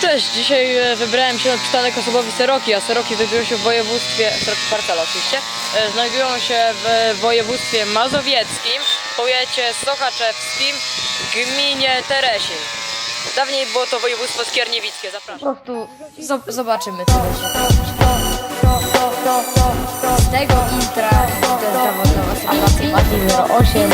Cześć, dzisiaj wybrałem się na przystanek osobowy Seroki, a Seroki znajdują się w województwie, Seroki Parcela oczywiście, znajdują się w województwie mazowieckim, powiecie sochaczewskim, gminie Teresin. Dawniej było to województwo skierniewickie, zapraszam. Po prostu zobaczymy co się Z tego intra to jest dla Was 8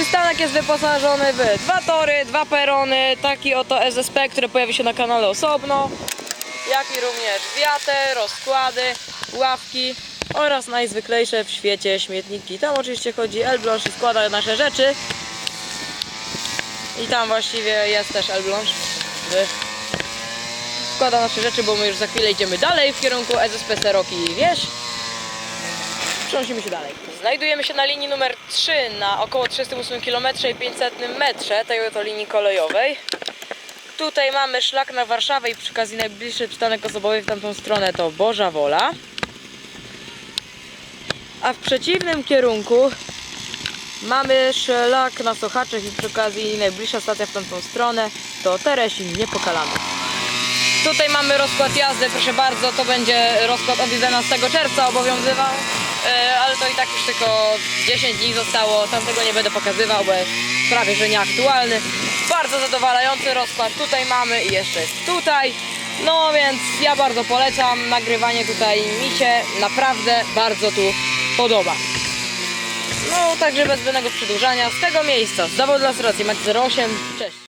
Przystanek jest wyposażony w dwa tory, dwa perony, taki oto SSP, który pojawi się na kanale osobno, jak i również wiaty, rozkłady, ławki oraz najzwyklejsze w świecie śmietniki. Tam oczywiście chodzi Elbląż i składa nasze rzeczy. I tam właściwie jest też Elbląż. Składa nasze rzeczy, bo my już za chwilę idziemy dalej w kierunku SSP Seroki Wieś. Przenosimy się dalej. Znajdujemy się na linii numer 3 na około 38 km i 500 metrze tej oto linii kolejowej. Tutaj mamy szlak na Warszawę i przy okazji najbliższy przystanek osobowy w tamtą stronę to Boża Wola. A w przeciwnym kierunku mamy szlak na Sochaczech i przy okazji najbliższa stacja w tamtą stronę to Teresin Niepokalany. Tutaj mamy rozkład jazdy, proszę bardzo, to będzie rozkład od 11 czerwca obowiązywał, ale to i tak już tylko 10 dni zostało, tamtego nie będę pokazywał, bo jest prawie że nieaktualny. Bardzo zadowalający rozkład tutaj mamy i jeszcze jest tutaj. No więc ja bardzo polecam nagrywanie tutaj, mi się naprawdę bardzo tu podoba. No także bez zbędnego przedłużania, z tego miejsca, z zawodu dla Srocji, macie 08, cześć.